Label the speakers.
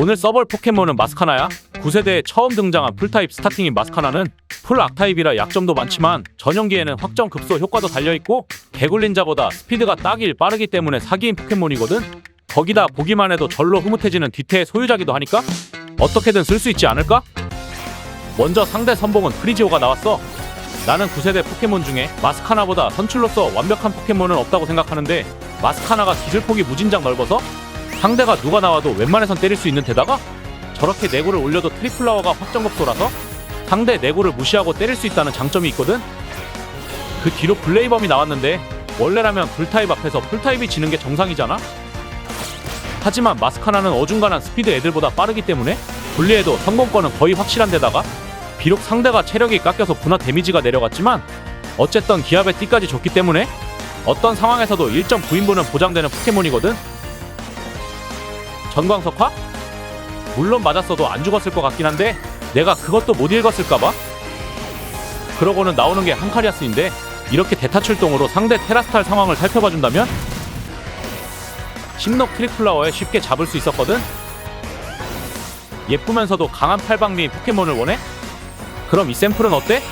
Speaker 1: 오늘 써볼 포켓몬은 마스카나야. 9세대에 처음 등장한 풀타입 스타팅인 마스카나는 풀 악타입이라 약점도 많지만 전용기에는 확정 급소 효과도 달려있고 개굴린자보다 스피드가 딱일 빠르기 때문에 사기인 포켓몬이거든. 거기다 보기만 해도 절로 흐뭇해지는 뒤태의 소유자기도 하니까 어떻게든 쓸 수 있지 않을까? 먼저 상대 선봉은 프리지오가 나왔어. 나는 9세대 포켓몬 중에 마스카나보다 선출로서 완벽한 포켓몬은 없다고 생각하는데 마스카나가 기술폭이 무진장 넓어서 상대가 누가 나와도 웬만해선 때릴 수 있는 데다가 저렇게 내구를 올려도 트리플라워가 확정급소라서 상대 내구를 무시하고 때릴 수 있다는 장점이 있거든. 그 뒤로 블레이범이 나왔는데 원래라면 불타입 앞에서 풀타입이 지는 게 정상이잖아. 하지만 마스카나는 어중간한 스피드 애들보다 빠르기 때문에 분리해도 성공권은 거의 확실한 데다가 비록 상대가 체력이 깎여서 분화 데미지가 내려갔지만 어쨌든 기압의 띠까지 줬기 때문에 어떤 상황에서도 1.9인분은 보장되는 포켓몬이거든. 전광석화? 물론 맞았어도 안 죽었을 것 같긴 한데 내가 그것도 못 읽었을까봐? 그러고는 나오는 게 한카리아스인데 이렇게 대타 출동으로 상대 테라스탈 상황을 살펴봐준다면 심록 트리플라워에 쉽게 잡을 수 있었거든? 예쁘면서도 강한 팔방미 포켓몬을 원해? 그럼 이 샘플은 어때?